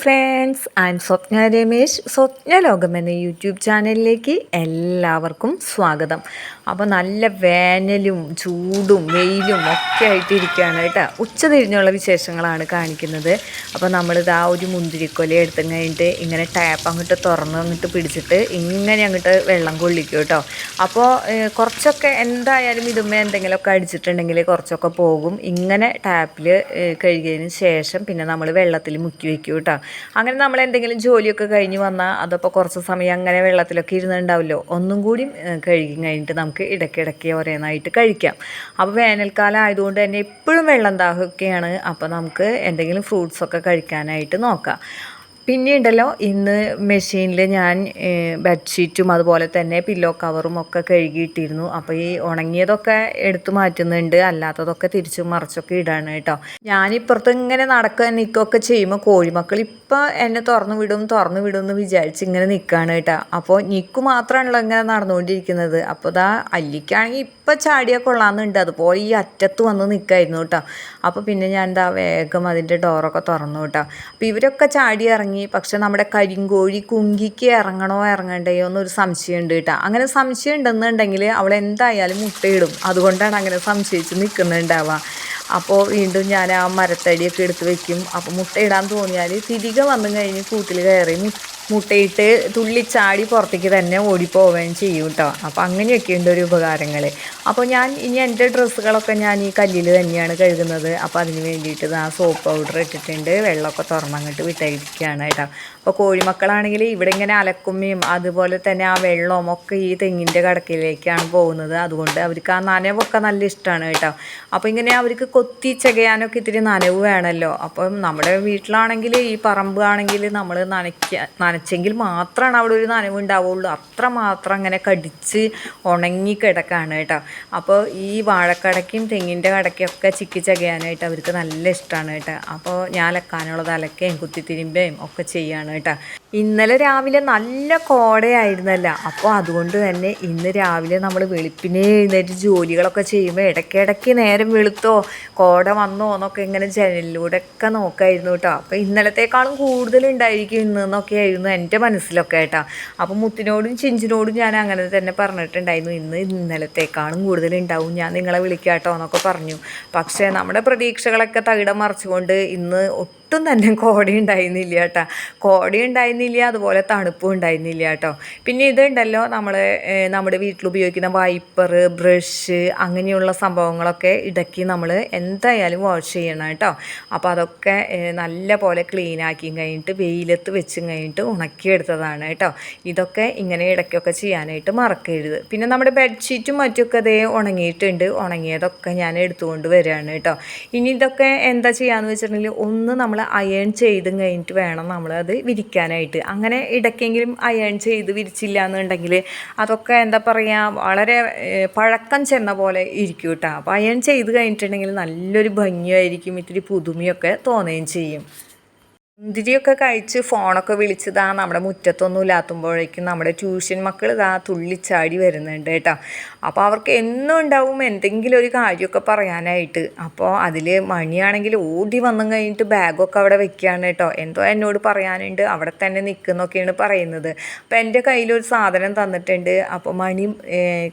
Friends and Swapna Ramesh Swapna ലോകം എന്ന YouTube ചാനലിലേക്ക് എല്ലാവർക്കും സ്വാഗതം. അപ്പോൾ നല്ല വേനലും ചൂടും വെയിലും ഒക്കെ ആയിട്ടിരിക്കുകയാണ് കേട്ടോ. ഉച്ച തിരിഞ്ഞുള്ള വിശേഷങ്ങളാണ് കാണിക്കുന്നത്. അപ്പോൾ നമ്മളിത് ആ ഒരു മുന്തിരിക്കൊല എടുത്തു കഴിഞ്ഞിട്ട് ഇങ്ങനെ ടാപ്പ് അങ്ങോട്ട് തുറന്ന് അങ്ങോട്ട് പിടിച്ചിട്ട് ഇങ്ങനെ അങ്ങോട്ട് വെള്ളം കൊള്ളിക്കും കേട്ടോ. അപ്പോൾ കുറച്ചൊക്കെ എന്തായാലും ഇതുമ്മേ എന്തെങ്കിലുമൊക്കെ അടിച്ചിട്ടുണ്ടെങ്കിൽ കുറച്ചൊക്കെ പോകും. ഇങ്ങനെ ടാപ്പിൽ കഴുകിയതിന് ശേഷം പിന്നെ നമ്മൾ വെള്ളത്തിൽ മുക്കി വെക്കും കേട്ടോ. അങ്ങനെ നമ്മൾ എന്തെങ്കിലും ജോലിയൊക്കെ കഴിഞ്ഞ് വന്നാൽ അതപ്പോൾ കുറച്ച് സമയം അങ്ങനെ വെള്ളത്തിലൊക്കെ ഇരുന്നുണ്ടാവില്ലോ. ഒന്നും കൂടി കഴുകി കഴിഞ്ഞിട്ട് നമുക്ക് ഇടയ്ക്കിടയ്ക്ക് ഓരോന്നായിട്ട് കഴിക്കാം. അപ്പോൾ വേനൽക്കാലം ആയതുകൊണ്ട് തന്നെ എപ്പോഴും വെള്ളം ദാഹമൊക്കെയാണ് അപ്പോൾ നമുക്ക് എന്തെങ്കിലും ഫ്രൂട്ട്സൊക്കെ കഴിക്കാനായിട്ട് നോക്കാം. പിന്നെ ഉണ്ടല്ലോ ഇന്ന് മെഷീനിൽ ഞാൻ ബെഡ്ഷീറ്റും അതുപോലെ തന്നെ പില്ലോ കവറും ഒക്കെ കഴുകിയിട്ടിരുന്നു. അപ്പോൾ ഈ ഉണങ്ങിയതൊക്കെ എടുത്തു മാറ്റുന്നുണ്ട്. അല്ലാത്തതൊക്കെ തിരിച്ചു മറിച്ചൊക്കെ ഇടാണ് കേട്ടോ. ഞാനിപ്പുറത്ത് ഇങ്ങനെ നടക്കുക നിൽക്കുകയൊക്കെ ചെയ്യുമ്പോൾ കോഴിമക്കൾ ഇപ്പോൾ എന്നെ തുറന്നു വിടും തുറന്നു വിടും എന്ന് വിചാരിച്ച് ഇങ്ങനെ നിൽക്കുകയാണ് കേട്ടോ. അപ്പോൾ നിക്കു മാത്രമാണല്ലോ ഇങ്ങനെ നടന്നുകൊണ്ടിരിക്കുന്നത്. അപ്പോൾ ഇതാ അല്ലിക്കാണെങ്കിൽ ഇപ്പം ചാടിയാൽ കൊള്ളാമെന്നുണ്ട് അതുപോലെ ഈ അറ്റത്ത് വന്ന് നിൽക്കായിരുന്നു കേട്ടോ. അപ്പോൾ പിന്നെ ഞാൻ എന്താ വേഗം അതിന്റെ ഡോറൊക്കെ തുറന്നു കേട്ടോ. അപ്പോൾ ഇവരൊക്കെ ചാടി ഇറങ്ങി പക്ഷെ നമ്മുടെ കരിങ്കോഴി കുങ്കിക്ക് ഇറങ്ങണോ ഇറങ്ങണ്ടയോ എന്നൊരു സംശയം ഉണ്ട് കേട്ടോ. അങ്ങനെ സംശയം ഉണ്ടെന്നുണ്ടെങ്കിൽ അവൾ എന്തായാലും മുട്ടയിടും. അതുകൊണ്ടാണ് അങ്ങനെ സംശയിച്ച് നിൽക്കുന്നുണ്ടാവുക. അപ്പോൾ വീണ്ടും ഞാൻ ആ മരത്തടിയൊക്കെ എടുത്ത് വെക്കും. അപ്പോൾ മുട്ടയിടാൻ തോന്നിയാൽ തിരികെ വന്നു കഴിഞ്ഞ് കൂട്ടിൽ കയറി മുട്ടയിട്ട് തുള്ളിച്ചാടി പുറത്തേക്ക് തന്നെ ഓടിപ്പോവുകയും ചെയ്യും കേട്ടോ അപ്പോൾ അങ്ങനെയൊക്കെ ഉണ്ട് ഒരു ഉപകാരങ്ങൾ അപ്പോൾ ഞാൻ ഇനി എന്റെ ഡ്രസ്സുകളൊക്കെ ഞാൻ ഈ കല്ലിൽ തന്നെയാണ് കഴുകുന്നത്. അപ്പോൾ അതിന് വേണ്ടിയിട്ട് ആ സോപ്പ് പൗഡർ ഇട്ടിട്ടുണ്ട്. വെള്ളമൊക്കെ തുറന്നങ്ങോട്ട് വിട്ടിരിക്കുകയാണ് കേട്ടോ. അപ്പോൾ കോഴിമക്കളാണെങ്കിൽ ഇവിടെ ഇങ്ങനെ അലക്കുമ്മയും അതുപോലെ തന്നെ ആ വെള്ളവും ഒക്കെ ഈ തെങ്ങിന്റെ കടക്കിലേക്കാണ് പോകുന്നത്. അതുകൊണ്ട് അവർക്ക് ആ നനവൊക്കെ നല്ല ഇഷ്ടമാണ് കേട്ടോ. അപ്പോൾ ഇങ്ങനെ അവർക്ക് കൊത്തി ചകയാനൊക്കെ ഇത്തിരി നനവ് വേണമല്ലോ അപ്പം നമ്മുടെ വീട്ടിലാണെങ്കിൽ ഈ പറമ്പ് ആണെങ്കിൽ നമ്മൾ നനയ്ക്ക നനച്ചെങ്കിൽ മാത്രമാണ് അവിടെ ഒരു നനവ് ഉണ്ടാവുള്ളൂ. അത്ര മാത്രം അങ്ങനെ കടിച്ച് ഉണങ്ങി കിടക്കാണ് കേട്ടോ. അപ്പോൾ ഈ വാഴക്കടയ്ക്കും തെങ്ങിന്റെ കടയ്ക്കൊക്കെ ചിക്കി ചകയാനായിട്ട് അവർക്ക് നല്ല ഇഷ്ടമാണ് കേട്ടോ. അപ്പോൾ ഞാൻ അലക്കാനുള്ളത് അലക്കുകയും കുത്തിത്തിരിമ്പയും ഒക്കെ ചെയ്യാണ് കേട്ടോ. ഇന്നലെ രാവിലെ നല്ല കോടയായിരുന്നല്ല. അപ്പോൾ അതുകൊണ്ട് തന്നെ ഇന്ന് രാവിലെ നമ്മൾ വെളുപ്പിനെ എഴുന്നേറ്റ് ജോലികളൊക്കെ ചെയ്യുമ്പോൾ ഇടയ്ക്കിടയ്ക്ക് നേരം വെളുത്തോ കോട വന്നോ എന്നൊക്കെ ഇങ്ങനെ ജനലിലൂടെ ഒക്കെ നോക്കായിരുന്നു കേട്ടോ. അപ്പോൾ ഇന്നലത്തേക്കാളും കൂടുതലുണ്ടായിരിക്കും ഇന്ന് എന്നൊക്കെ ആയിരുന്നു എന്റെ മനസ്സിലൊക്കെ കേട്ടോ. അപ്പോൾ മുത്തിനോടും ചിഞ്ചിനോടും ഞാൻ അങ്ങനെ തന്നെ പറഞ്ഞിട്ടുണ്ടായിരുന്നു. ഇന്ന് ഇന്നലത്തേക്കാളും കൂടുതലുണ്ടാവും. ഞാൻ നിങ്ങളെ വിളിക്കാം വിളിക്കാട്ടോ എന്നൊക്കെ പറഞ്ഞു. പക്ഷേ നമ്മുടെ പ്രതീക്ഷകളൊക്കെ തകിടം മറിച്ചുകൊണ്ട് ഇന്ന് തന്നെ കോടി ഉണ്ടായിരുന്നില്ല കേട്ടോ. കോടി ഉണ്ടായിരുന്നില്ല അതുപോലെ തണുപ്പും ഉണ്ടായിരുന്നില്ല കേട്ടോ. പിന്നെ ഇതുണ്ടല്ലോ നമ്മൾ നമ്മുടെ വീട്ടിൽ ഉപയോഗിക്കുന്ന വൈപ്പർ ബ്രഷ് അങ്ങനെയുള്ള സംഭവങ്ങളൊക്കെ ഇടയ്ക്ക് നമ്മൾ എന്തായാലും വാഷ് ചെയ്യണം കേട്ടോ. അപ്പോൾ അതൊക്കെ നല്ല പോലെ ക്ലീൻ ആക്കി കഴിഞ്ഞിട്ട് വെയിലത്ത് വെച്ചും കഴിഞ്ഞിട്ട് ഉണക്കിയെടുത്തതാണ് കേട്ടോ. ഇതൊക്കെ ഇങ്ങനെ ഇടയ്ക്കൊക്കെ ചെയ്യാനായിട്ട് മറക്കരുത്. പിന്നെ നമ്മുടെ ബെഡ്ഷീറ്റും മറ്റൊക്കെ അതേ ഉണങ്ങിയിട്ടുണ്ട്. ഉണങ്ങിയതൊക്കെ ഞാൻ എടുത്തുകൊണ്ട് വരികയാണ് കേട്ടോ. ഇനി ഇതൊക്കെ എന്താ ചെയ്യാന്ന് വെച്ചിട്ടുണ്ടെങ്കിൽ ഒന്ന് നമ്മൾ അയൺ ചെയ്തും കഴിഞ്ഞിട്ട് വേണം നമ്മളത് വിരിക്കാനായിട്ട്. അങ്ങനെ ഇടയ്ക്കെങ്കിലും അയേൺ ചെയ്ത് വിരിച്ചില്ല എന്നുണ്ടെങ്കിൽ അതൊക്കെ എന്താ പറയുക വളരെ പഴക്കം ചെന്ന പോലെ ഇരിക്കും കേട്ടോ. അപ്പോൾ അയേൺ ചെയ്ത് കഴിഞ്ഞിട്ടുണ്ടെങ്കിൽ നല്ലൊരു ഭംഗിയായിരിക്കും ഇത്തിരി പുതുമയൊക്കെ തോന്നുകയും ചെയ്യും. മുന്തിരിയൊക്കെ കഴിച്ച് ഫോണൊക്കെ വിളിച്ചതാ നമ്മുടെ മുറ്റത്തൊന്നും ഇല്ലാത്തുമ്പോഴേക്കും നമ്മുടെ ട്യൂഷൻ മക്കൾ ഇതാ തുള്ളിച്ചാടി വരുന്നുണ്ട് കേട്ടോ. അപ്പോൾ അവർക്ക് എന്നും ഉണ്ടാവും എന്തെങ്കിലും ഒരു കാര്യമൊക്കെ പറയാനായിട്ട്. അപ്പോൾ അതിൽ മണിയാണെങ്കിൽ ഓടി വന്നു കഴിഞ്ഞിട്ട് ബാഗൊക്കെ അവിടെ വെക്കുകയാണ് കേട്ടോ. എന്തോ എന്നോട് പറയാനുണ്ട് അവിടെ തന്നെ നിൽക്കുന്നൊക്കെയാണ് പറയുന്നത്. അപ്പോൾ എന്റെ കയ്യിലൊരു സാധനം തന്നിട്ടുണ്ട്. അപ്പോൾ മണി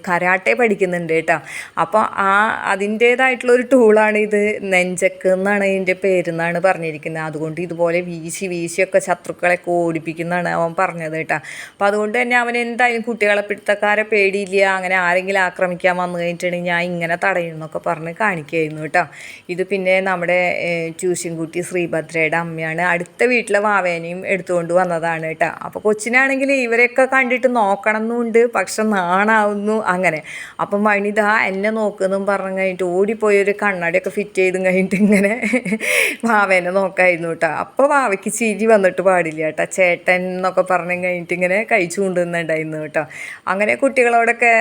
കരാട്ടെ പഠിക്കുന്നുണ്ട് കേട്ടോ. അപ്പോൾ ആ അതിന്റേതായിട്ടുള്ള ഒരു ടൂളാണ് ഇത് നെഞ്ചക്ക് എന്നാണ് ഇതിന്റെ പേരെന്നാണ് പറഞ്ഞിരിക്കുന്നത്. അതുകൊണ്ട് ഇതുപോലെ വീശി വീശിയൊക്കെ ശത്രുക്കളെയൊക്കെ ഓടിപ്പിക്കുന്നതാണ് അവൻ പറഞ്ഞത് കേട്ടോ. അപ്പോൾ അതുകൊണ്ട് തന്നെ അവൻ എന്തായാലും കുട്ടികളെ പിടുത്തക്കാരെ പേടിയില്ല. അങ്ങനെ ആരെങ്കിലും ആക്രമിക്കാൻ വന്നു കഴിഞ്ഞിട്ടുണ്ടെങ്കിൽ ഞാൻ ഇങ്ങനെ തടയുന്നൊക്കെ പറഞ്ഞ് കാണിക്കുകയായിരുന്നു കേട്ടോ. ഇത് പിന്നെ നമ്മുടെ ഏഹ്, ട്യൂഷൻ കുട്ടി ശ്രീഭദ്രയുടെ അമ്മയാണ്. അടുത്ത വീട്ടിലെ വാവേനെയും എടുത്തുകൊണ്ട് വന്നതാണ് കേട്ടോ. അപ്പോൾ കൊച്ചിനാണെങ്കിൽ ഇവരെയൊക്കെ കണ്ടിട്ട് നോക്കണം എന്നുണ്ട് പക്ഷെ നാണാവുന്നു അങ്ങനെ. അപ്പം വനിത എന്നെ നോക്കുന്നും പറഞ്ഞു കഴിഞ്ഞിട്ട് ഓടിപ്പോയി ഒരു ഫിറ്റ് ചെയ്തും കഴിഞ്ഞിട്ട് ഇങ്ങനെ വാവേനെ നോക്കായിരുന്നു കേട്ടോ. അപ്പോൾ വാവയ്ക്ക് ചിരി വന്നിട്ട് പാടില്ല കേട്ടോ. ചേട്ടൻ എന്നൊക്കെ പറഞ്ഞു കഴിഞ്ഞിട്ട് ഇങ്ങനെ കഴിച്ചു കൊണ്ടുവന്നുണ്ടായിരുന്നു കേട്ടോ. അങ്ങനെ കുട്ടികളോടൊക്കെ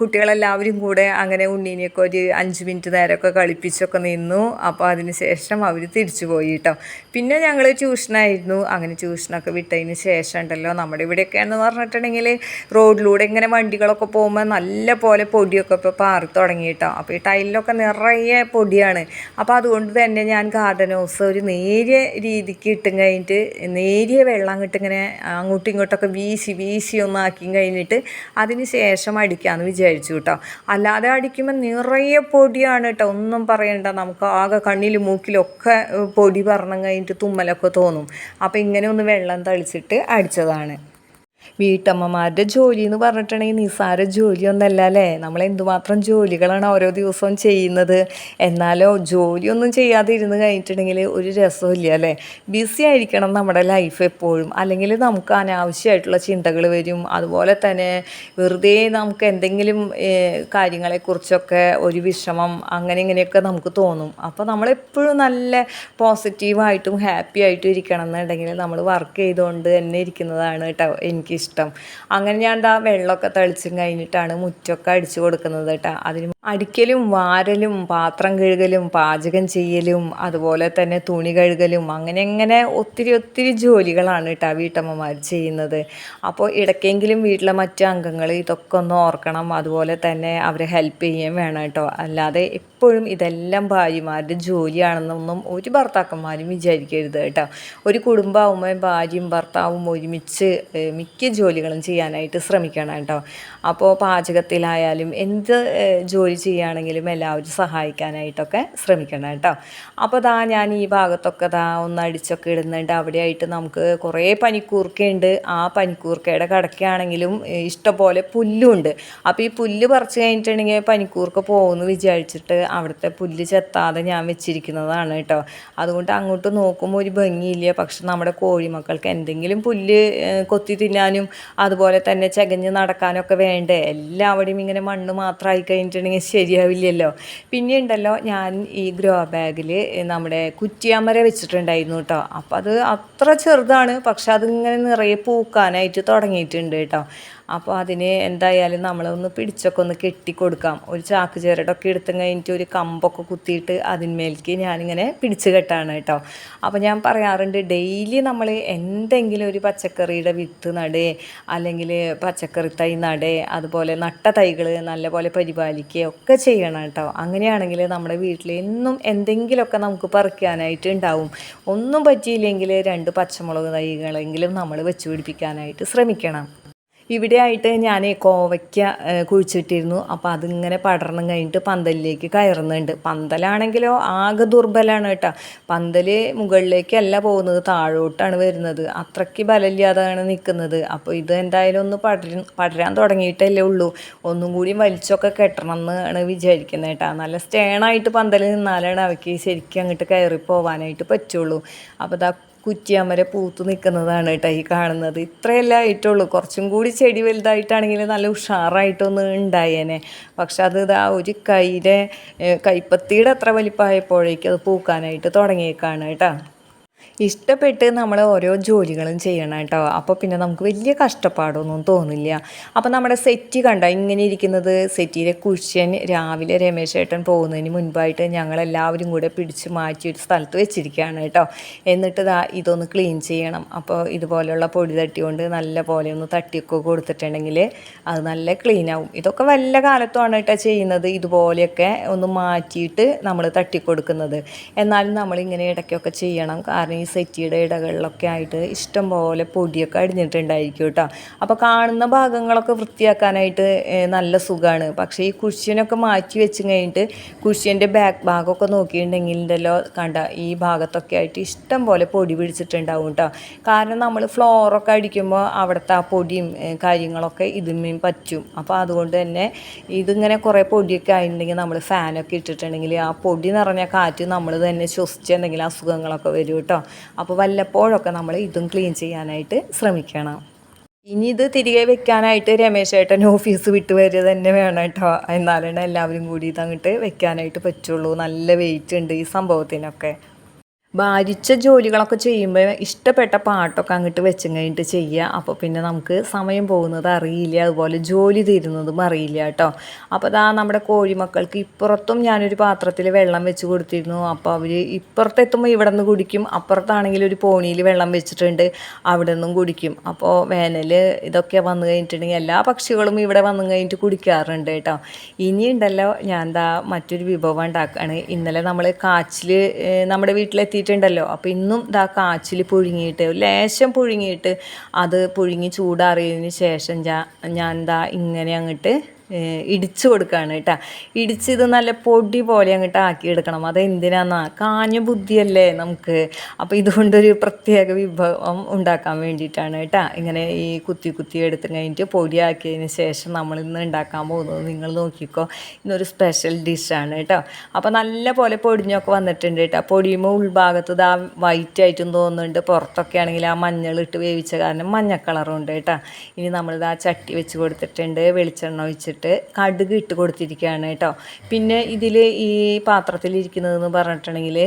കുട്ടികളെല്ലാവരും കൂടെ അങ്ങനെ ഉണ്ണീനെയൊക്കെ ഒരു അഞ്ച് മിനിറ്റ് നേരമൊക്കെ കളിപ്പിച്ചൊക്കെ നിന്നു. അപ്പോൾ അതിന് ശേഷം അവർ തിരിച്ചു പോയി കേട്ടോ. പിന്നെ ഞങ്ങൾ ട്യൂഷനായിരുന്നു. അങ്ങനെ ട്യൂഷനൊക്കെ വിട്ടതിന് ശേഷം ഉണ്ടല്ലോ. നമ്മുടെ ഇവിടെയൊക്കെയാണെന്ന് പറഞ്ഞിട്ടുണ്ടെങ്കിൽ റോഡിലൂടെ ഇങ്ങനെ വണ്ടികളൊക്കെ പോകുമ്പോൾ നല്ല പോലെ പൊടിയൊക്കെ ഇപ്പോൾ പാറി തുടങ്ങി കേട്ടോ. അപ്പോൾ ഈ ടൈലിലൊക്കെ നിറയെ പൊടിയാണ്. അപ്പോൾ അതുകൊണ്ട് തന്നെ ഞാൻ ഗാർഡൻ ഹൗസ് ഒരു നേരിയ രീതിക്ക് ഇതിലേക്ക് ഇട്ടും കഴിഞ്ഞിട്ട് നേരിയ വെള്ളം അങ്ങോട്ട് ഇങ്ങനെ അങ്ങോട്ടും ഇങ്ങോട്ടൊക്കെ വീശി വീശി ഒന്ന് ആക്കി കഴിഞ്ഞിട്ട് അതിന് ശേഷം അടിക്കാമെന്ന് വിചാരിച്ചു കേട്ടോ. അല്ലാതെ അടിക്കുമ്പോൾ നിറയെ പൊടിയാണ് കേട്ടോ. ഒന്നും പറയണ്ട. നമുക്ക് ആകെ കണ്ണിലും മൂക്കിലൊക്കെ പൊടി പറഞ്ഞു കഴിഞ്ഞിട്ട് തുമ്മലൊക്കെ തോന്നും. അപ്പോൾ ഇങ്ങനെ ഒന്ന് വെള്ളം തളിച്ചിട്ട് അടിച്ചതാണ്. വീട്ടമ്മമാരുടെ ജോലി എന്ന് പറഞ്ഞിട്ടുണ്ടെങ്കിൽ നിസ്സാര ജോലിയൊന്നല്ല അല്ലേ നമ്മൾ എന്തുമാത്രം ജോലികളാണ് ഓരോ ദിവസവും ചെയ്യുന്നത്? എന്നാലോ ജോലിയൊന്നും ചെയ്യാതെ ഇരുന്ന് കഴിഞ്ഞിട്ടുണ്ടെങ്കിൽ ഒരു രസമില്ല അല്ലേ? ബിസി ആയിരിക്കണം നമ്മുടെ ലൈഫ് എപ്പോഴും. അല്ലെങ്കിൽ നമുക്ക് അനാവശ്യമായിട്ടുള്ള ചിന്തകൾ വരും. അതുപോലെ തന്നെ വെറുതെ നമുക്ക് എന്തെങ്കിലും കാര്യങ്ങളെക്കുറിച്ചൊക്കെ ഒരു വിഷമം അങ്ങനെ ഇങ്ങനെയൊക്കെ നമുക്ക് തോന്നും. അപ്പോൾ നമ്മളെപ്പോഴും നല്ല പോസിറ്റീവായിട്ടും ഹാപ്പി ആയിട്ടും ഇരിക്കണം എന്നുണ്ടെങ്കിൽ നമ്മൾ വർക്ക് ചെയ്തുകൊണ്ട് തന്നെ ഇരിക്കുന്നതാണ് കേട്ടോ എനിക്കിഷ്ടം. അങ്ങനെ ഞാൻ എന്താ വെള്ളമൊക്കെ തളിച്ചും കഴിഞ്ഞിട്ടാണ് മുറ്റമൊക്കെ അടിച്ചു കൊടുക്കുന്നത് കേട്ടോ. അതിന് അടിക്കലും വാരലും പാത്രം കഴുകലും പാചകം ചെയ്യലും അതുപോലെ തന്നെ തുണി കഴുകലും അങ്ങനെ അങ്ങനെ ഒത്തിരി ഒത്തിരി ജോലികളാണ് കേട്ടോ വീട്ടമ്മമാർ ചെയ്യുന്നത്. അപ്പോൾ ഇടയ്ക്കെങ്കിലും വീട്ടിലെ മറ്റു അംഗങ്ങൾ ഇതൊക്കെ ഒന്ന് ഓർക്കണം. അതുപോലെ തന്നെ അവരെ ഹെൽപ്പ് ചെയ്യുകയും വേണം കേട്ടോ. അല്ലാതെ എപ്പോഴും ഇതെല്ലാം ഭാര്യമാരുടെ ജോലിയാണെന്നൊന്നും ഒരു ഭർത്താക്കന്മാരും വിചാരിക്കരുത് കേട്ടോ. ഒരു കുടുംബമാകുമ്പോൾ ഭാര്യയും ഭർത്താവും ഒരുമിച്ച് മിക്ക ജോലികളും ചെയ്യാനായിട്ട് ശ്രമിക്കണം കേട്ടോ. അപ്പോൾ പാചകത്തിലായാലും എന്ത് ജോലി ചെയ്യുകയാണെങ്കിലും എല്ലാവരും സഹായിക്കാനായിട്ടൊക്കെ ശ്രമിക്കണം കേട്ടോ. അപ്പോൾ ദാ ഞാൻ ഈ ഭാഗത്തൊക്കെ ദാ ഒന്ന് അടിച്ചൊക്കെ ഇടുന്നുണ്ട്. അവിടെയായിട്ട് നമുക്ക് കുറേ പനിക്കൂർക്കയുണ്ട്. ആ പനിക്കൂർക്കയുടെ കടക്കാണെങ്കിലും ഇഷ്ടംപോലെ പുല്ലുണ്ട്. അപ്പോൾ ഈ പുല്ല് പറിച്ച് കഴിഞ്ഞിട്ടുണ്ടെങ്കിൽ പനിക്കൂർക്ക പോകുമെന്ന് വിചാരിച്ചിട്ട് അവിടുത്തെ പുല്ല് ചെത്താതെ ഞാൻ വെച്ചിരിക്കുന്നതാണ് കേട്ടോ. അതുകൊണ്ട് അങ്ങോട്ട് നോക്കുമ്പോൾ ഒരു ഭംഗിയില്ല. പക്ഷെ നമ്മുടെ കോഴിമക്കൾക്ക് എന്തെങ്കിലും പുല്ല് കൊത്തി തിന്നാനും അതുപോലെ തന്നെ ചകഞ്ഞ് നടക്കാനൊക്കെ വേണ്ടേ? എല്ലാവിടെയും ഇങ്ങനെ മണ്ണ് മാത്രമായി കഴിഞ്ഞിട്ടുണ്ടെങ്കിൽ ശരിയാവില്ലല്ലോ. പിന്നെ ഉണ്ടല്ലോ ഞാൻ ഈ ഗ്രോ ബാഗിൽ നമ്മുടെ കുറ്റിയാമര വെച്ചിട്ടുണ്ടായിരുന്നു കേട്ടോ. അപ്പോൾ അത് അത്ര ചെറുതാണ് പക്ഷെ അതിങ്ങനെ നിറയെ പൂക്കാനായിട്ട് തുടങ്ങിയിട്ടുണ്ട് കേട്ടോ. അപ്പോൾ അതിനെ എന്തായാലും നമ്മളൊന്ന് പിടിച്ചൊക്കെ ഒന്ന് കെട്ടിക്കൊടുക്കാം. ഒരു ചാക്ക് ചേരടൊക്കെ എടുത്ത് കഴിഞ്ഞിട്ട് ഒരു കമ്പൊക്കെ കുത്തിയിട്ട് അതിന്മേലേക്ക് ഞാനിങ്ങനെ പിടിച്ച് കെട്ടാണ് കേട്ടോ. അപ്പോൾ ഞാൻ പറയാറുണ്ട് ഡെയിലി നമ്മൾ എന്തെങ്കിലും ഒരു പച്ചക്കറിയുടെ വിത്ത് നടേ അല്ലെങ്കിൽ പച്ചക്കറി തൈ നടേ അതുപോലെ നട്ട തൈകൾ നല്ലപോലെ പരിപാലിക്കുക ഒക്കെ ചെയ്യണം കേട്ടോ. അങ്ങനെയാണെങ്കിൽ നമ്മുടെ വീട്ടിൽ എന്നും എന്തെങ്കിലുമൊക്കെ നമുക്ക് പറിക്കാനായിട്ട് ഉണ്ടാവും. ഒന്നും പറ്റിയില്ലെങ്കിൽ രണ്ട് പച്ചമുളക് തൈകളെങ്കിലും നമ്മൾ വെച്ച് പിടിപ്പിക്കാനായിട്ട് ശ്രമിക്കണം. ഇവിടെ ആയിട്ട് ഞാൻ കോവയ്ക്ക കുഴിച്ചിട്ടിരുന്നു. അപ്പോൾ അതിങ്ങനെ പടർന്നും കഴിഞ്ഞിട്ട് പന്തലിലേക്ക് കയറുന്നുണ്ട്. പന്തലാണെങ്കിലോ ആകെ ദുർബലമാണ് കേട്ടോ. പന്തൽ മുകളിലേക്കല്ല പോകുന്നത് താഴോട്ടാണ് വരുന്നത്. അത്രയ്ക്ക് ബലമില്ലാതാണ് നിൽക്കുന്നത്. അപ്പോൾ ഇത് എന്തായാലും ഒന്ന് പടര പടരാൻ തുടങ്ങിയിട്ടല്ലേ ഉള്ളൂ. ഒന്നും കൂടി വലിച്ചൊക്കെ കെട്ടണം എന്നാണ് വിചാരിക്കുന്നത് കേട്ടോ. നല്ല സ്റ്റേണായിട്ട് പന്തൽ നിന്നാലാണ് അവയ്ക്ക് ശരിക്കും അങ്ങോട്ട് കയറി പോകാനായിട്ട് പറ്റുള്ളൂ. അപ്പോൾ ഇതാ കുറ്റിയാമര പൂത്ത് നിൽക്കുന്നതാണ് കേട്ടോ ഈ കാണുന്നത്. ഇത്രയല്ല ആയിട്ടുള്ളൂ. കുറച്ചും കൂടി ചെടി വലുതായിട്ടാണെങ്കിൽ നല്ല ഉഷാറായിട്ടൊന്ന് ഉണ്ടായേനെ. പക്ഷെ അത് ആ ഒരു കൈയുടെ കൈപ്പത്തിയുടെ അത്ര വലിപ്പമായപ്പോഴേക്കും അത് പൂക്കാനായിട്ട് തുടങ്ങിയേക്കാണ് കേട്ടോ. ഇഷ്ടപ്പെട്ട് നമ്മൾ ഓരോ ജോലികളും ചെയ്യണം കേട്ടോ. അപ്പോൾ പിന്നെ നമുക്ക് വലിയ കഷ്ടപ്പാടൊന്നും തോന്നില്ല. അപ്പോൾ നമ്മുടെ സെറ്റ് കണ്ട? ഇങ്ങനെ ഇരിക്കുന്നത് സെറ്റിയിലെ കുഷ്യൻ രാവിലെ രമേശ് ഏട്ടൻ പോകുന്നതിന് മുൻപായിട്ട് ഞങ്ങളെല്ലാവരും കൂടെ പിടിച്ച് മാറ്റി ഒരു സ്ഥലത്ത് വെച്ചിരിക്കുകയാണ് കേട്ടോ. എന്നിട്ട് ദാ ഇതൊന്ന് ക്ലീൻ ചെയ്യണം. അപ്പോൾ ഇതുപോലെയുള്ള പൊടി തട്ടിക്കൊണ്ട് നല്ല പോലെ ഒന്ന് തട്ടിയൊക്കെ കൊടുത്തിട്ടുണ്ടെങ്കിൽ അത് നല്ല ക്ലീൻ ആവും. ഇതൊക്കെ വല്ല കാലത്തുമാണ് കേട്ടോ ചെയ്യുന്നത്. ഇതുപോലെയൊക്കെ ഒന്ന് മാറ്റിയിട്ട് നമ്മൾ തട്ടിക്കൊടുക്കുന്നത്. എന്നാലും നമ്മളിങ്ങനെ ഇടയ്ക്കൊക്കെ ചെയ്യണം. കാരണം ഈ സെറ്റിയുടെ ഇടകളിലൊക്കെ ആയിട്ട് ഇഷ്ടം പോലെ പൊടിയൊക്കെ അടിഞ്ഞിട്ടുണ്ടായിരിക്കും കേട്ടോ. അപ്പോൾ കാണുന്ന ഭാഗങ്ങളൊക്കെ വൃത്തിയാക്കാനായിട്ട് നല്ല സുഖമാണ് പക്ഷേ ഈ കുഷ്യനൊക്കെ മാറ്റി വെച്ച് കഴിഞ്ഞിട്ട് കുഷ്യന്റെ ബാക്ക് ഭാഗമൊക്കെ നോക്കിയിട്ടുണ്ടെങ്കിൽ ഉണ്ടല്ലോ കണ്ട ഈ ഭാഗത്തൊക്കെ ആയിട്ട് ഇഷ്ടം പോലെ പൊടി പിടിച്ചിട്ടുണ്ടാവും കേട്ടോ. കാരണം നമ്മൾ ഫ്ലോറൊക്കെ അടിക്കുമ്പോൾ അവിടുത്തെ ആ പൊടിയും കാര്യങ്ങളൊക്കെ ഇതിന്മേൽ പറ്റും. അപ്പോൾ അതുകൊണ്ട് തന്നെ ഇതിങ്ങനെ കുറേ പൊടിയൊക്കെ ആയിട്ടുണ്ടെങ്കിൽ നമ്മൾ ഫാനൊക്കെ ഇട്ടിട്ടുണ്ടെങ്കിൽ ആ പൊടി നിറഞ്ഞ കാറ്റ് നമ്മൾ തന്നെ ശ്വസിച്ച് എന്തെങ്കിലും അസുഖങ്ങളൊക്കെ വരും കേട്ടോ. അപ്പോൾ വല്ലപ്പോഴൊക്കെ നമ്മൾ ഇതും ക്ലീൻ ചെയ്യാനായിട്ട് ശ്രമിക്കണം. ഇനി ഇത് തിരികെ വെക്കാനായിട്ട് രമേശ് ഏട്ടൻ ഓഫീസ് വിട്ട് വരിക തന്നെ വേണം കേട്ടോ. എന്നാലാണ് എല്ലാവരും കൂടി ഇത് അങ്ങോട്ട് വെക്കാനായിട്ട് പറ്റുള്ളൂ. നല്ല വെയിറ്റ് ഉണ്ട് ഈ സംഭവത്തിനൊക്കെ. ഭാരിച്ച ജോലികളൊക്കെ ചെയ്യുമ്പോൾ ഇഷ്ടപ്പെട്ട പാട്ടൊക്കെ അങ്ങോട്ട് വെച്ചും കഴിഞ്ഞിട്ട് ചെയ്യുക അപ്പോൾ പിന്നെ നമുക്ക് സമയം പോകുന്നത് അറിയില്ല. അതുപോലെ ജോലി തീരുന്നതും അറിയില്ല കേട്ടോ. അപ്പോൾ അതാ നമ്മുടെ കോഴിമക്കൾക്ക് ഇപ്പുറത്തും ഞാനൊരു പാത്രത്തിൽ വെള്ളം വെച്ച് കൊടുത്തിരുന്നു. അപ്പോൾ അവർ ഇപ്പുറത്തെത്തുമ്പോൾ ഇവിടെ നിന്ന് കുടിക്കും. അപ്പുറത്താണെങ്കിൽ ഒരു പോണിയിൽ വെള്ളം വെച്ചിട്ടുണ്ട്. അവിടെ നിന്നും കുടിക്കും. അപ്പോൾ വേനൽ ഇതൊക്കെ വന്നു കഴിഞ്ഞിട്ടുണ്ടെങ്കിൽ എല്ലാ പക്ഷികളും ഇവിടെ വന്നു കഴിഞ്ഞിട്ട് കുടിക്കാറുണ്ട് കേട്ടോ. ഇനിയുണ്ടല്ലോ ഞാൻ എന്താ മറ്റൊരു വിഭവം ഉണ്ടാക്കുകയാണ് ഇന്നലെ നമ്മൾ കാച്ചിൽ നമ്മുടെ വീട്ടിലെത്തി കിട്ടിയിട്ടുണ്ടല്ലോ. അപ്പോൾ ഇന്നും ഇതാ കാച്ചിൽ പുഴുങ്ങിയിട്ട് ലേശം പുഴുങ്ങിയിട്ട് അത് പുഴുങ്ങി ചൂടാറിയതിന് ശേഷം ഞാൻ ഞാൻ എന്താ ഇങ്ങനെ അങ്ങോട്ട് ഇടിച്ചു കൊടുക്കുകയാണ് കേട്ടോ. ഇടിച്ച് ഇത് നല്ല പൊടി പോലെ അങ്ങോട്ട് ആക്കി എടുക്കണം അതെന്തിനാന്നാ? കാഞ്ഞ ബുദ്ധിയല്ലേ നമുക്ക്. അപ്പോൾ ഇതുകൊണ്ടൊരു പ്രത്യേക വിഭവം ഉണ്ടാക്കാൻ വേണ്ടിയിട്ടാണ് കേട്ടോ. ഇങ്ങനെ ഈ കുത്തി കുത്തി എടുത്ത് കഴിഞ്ഞിട്ട് പൊടിയാക്കിയതിന് ശേഷം നമ്മൾ ഇന്ന് ഉണ്ടാക്കാൻ പോകുന്നത് നിങ്ങൾ നോക്കിക്കോ. ഇന്നൊരു സ്പെഷ്യൽ ഡിഷാണ് കേട്ടോ. അപ്പോൾ നല്ല പോലെ പൊടിഞ്ഞൊക്കെ വന്നിട്ടുണ്ട് കേട്ടോ. പൊടിയുമ്പോൾ ഉൾഭാഗത്ത് ആ വൈറ്റ് ആയിട്ടും തോന്നുന്നുണ്ട്. പുറത്തൊക്കെ ആണെങ്കിൽ ആ മഞ്ഞളിട്ട് വേവിച്ച കാരണം മഞ്ഞ കളറുണ്ട് കേട്ടോ. ഇനി നമ്മളിത് ആ ചട്ടി വെച്ച് കൊടുത്തിട്ടുണ്ട്. വെളിച്ചെണ്ണ ഒഴിച്ചിട്ട് കടുക് ഇട്ട് കൊടുത്തിരിക്കുകയാണ് കേട്ടോ. പിന്നെ ഇതിൽ ഈ പാത്രത്തിൽ പാത്രത്തിലിരിക്കുന്നതെന്ന് പറഞ്ഞിട്ടുണ്ടെങ്കിൽ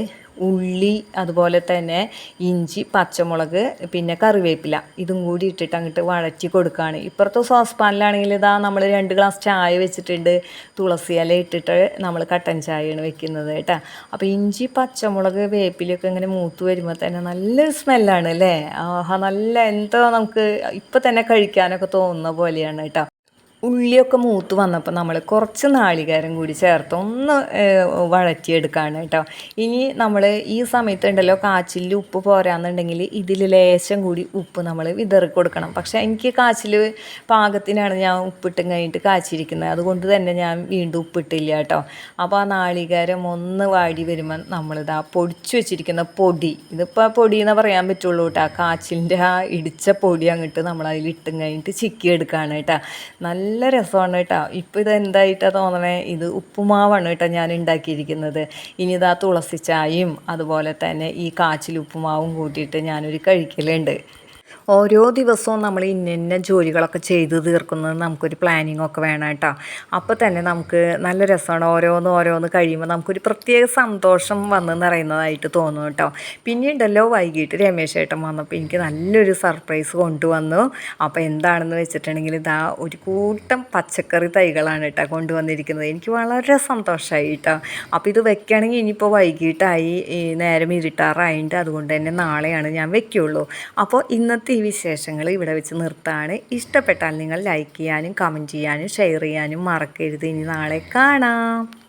ഉള്ളി അതുപോലെ തന്നെ ഇഞ്ചി പച്ചമുളക് പിന്നെ കറിവേപ്പില ഇതും കൂടി ഇട്ടിട്ട് അങ്ങോട്ട് വഴറ്റി കൊടുക്കുകയാണ്. ഇപ്പുറത്തെ സോസ് പാനിലാണെങ്കിൽ ഇതാ നമ്മൾ രണ്ട് ഗ്ലാസ് ചായ വെച്ചിട്ടുണ്ട്. തുളസി ഇല ഇട്ടിട്ട് നമ്മൾ കട്ടൻ ചായയാണ് വെക്കുന്നത് കേട്ടോ. അപ്പോൾ ഇഞ്ചി പച്ചമുളക് വേപ്പിലൊക്കെ ഇങ്ങനെ മൂത്ത് വരുമ്പോൾ തന്നെ നല്ല സ്മെല്ലാണ് അല്ലേ? ആഹാ നല്ല എന്തോ നമുക്ക് ഇപ്പം തന്നെ കഴിക്കാനൊക്കെ തോന്നുന്ന പോലെയാണ് കേട്ടോ. ഉള്ളിയൊക്കെ മൂത്ത് വന്നപ്പോൾ നമ്മൾ കുറച്ച് നാളികേരം കൂടി ചേർത്ത് ഒന്ന് വഴറ്റിയെടുക്കുകയാണ് കേട്ടോ ഇനി നമ്മൾ ഈ സമയത്തുണ്ടല്ലോ കാച്ചിലിൽ ഉപ്പ് പോരാന്നുണ്ടെങ്കിൽ ഇതിൽ ലേശം കൂടി ഉപ്പ് നമ്മൾ വിതറി കൊടുക്കണം. പക്ഷേ എനിക്ക് കാച്ചിൽ പാകത്തിനാണ് ഞാൻ ഉപ്പിട്ടും കഴിഞ്ഞിട്ട് കാച്ചിരിക്കുന്നത്. അതുകൊണ്ട് തന്നെ ഞാൻ വീണ്ടും ഉപ്പിട്ടില്ല കേട്ടോ അപ്പോൾ ആ നാളികേരം ഒന്ന് വാടി വരുമ്പോൾ നമ്മളിതാ പൊടിച്ചു വെച്ചിരിക്കുന്ന പൊടി ഇതിപ്പോൾ പൊടി എന്ന് പറയാൻ പറ്റുള്ളൂ കേട്ടോ കാച്ചിലിന്റെ ആ ഇടിച്ച പൊടി അങ്ങോട്ട് നമ്മൾ ഇട്ടും കഴിഞ്ഞിട്ട് ചിക്കി എടുക്കുകയാണ് കേട്ടോ നല്ല രസമാണ് കേട്ടോ. ഇപ്പോൾ ഇത് എന്തായിട്ടാണ് തോന്നണേ? ഇത് ഉപ്പുമാവാണ് കേട്ടോ ഞാൻ ഉണ്ടാക്കിയിരിക്കുന്നത്. ഇനി ഇതാ തുളസി ചായയും അതുപോലെ തന്നെ ഈ കാച്ചിൽ ഉപ്പുമാവും കൂട്ടിയിട്ട് ഞാനൊരു കഴിക്കലുണ്ട്. ഓരോ ദിവസവും നമ്മൾ ഇന്ന ജോലികളൊക്കെ ചെയ്ത് തീർക്കുന്നത് നമുക്കൊരു പ്ലാനിങ് ഒക്കെ വേണം കേട്ടോ. അപ്പോൾ തന്നെ നമുക്ക് നല്ല രസമാണ് ഓരോന്ന് ഓരോന്ന് കഴിയുമ്പോൾ നമുക്കൊരു പ്രത്യേക സന്തോഷം വന്ന് നിറയുന്നതായിട്ട് തോന്നും കേട്ടോ. പിന്നീടല്ലോ വൈകിട്ട് രമേശ് ഏട്ടൻ വന്നപ്പോൾ എനിക്ക് നല്ലൊരു സർപ്രൈസ് കൊണ്ടുവന്നു. അപ്പോൾ എന്താണെന്ന് വെച്ചിട്ടുണ്ടെങ്കിൽ ഇതാ ഒരു കൂട്ടം പച്ചക്കറി തൈകളാണ് കേട്ടോ കൊണ്ടുവന്നിരിക്കുന്നത്. എനിക്ക് വളരെ സന്തോഷമായി കേട്ടോ. അപ്പോൾ ഇത് വെക്കുകയാണെങ്കിൽ ഇനിയിപ്പോൾ വൈകിട്ടായി നേരം ഇരുട്ടാറായിട്ട് അതുകൊണ്ട് തന്നെ നാളെയാണ് ഞാൻ വെക്കുകയുള്ളൂ അപ്പോൾ ഇന്നത്തെ ഈ വിശേഷങ്ങൾ ഇവിടെ വെച്ച് നിർത്താണ്. ഇഷ്ടപ്പെട്ടാൽ നിങ്ങൾ ലൈക്ക് ചെയ്യാനും കമന്റ് ചെയ്യാനും ഷെയർ ചെയ്യാനും മറക്കരുത്. ഇനി നാളെ കാണാം.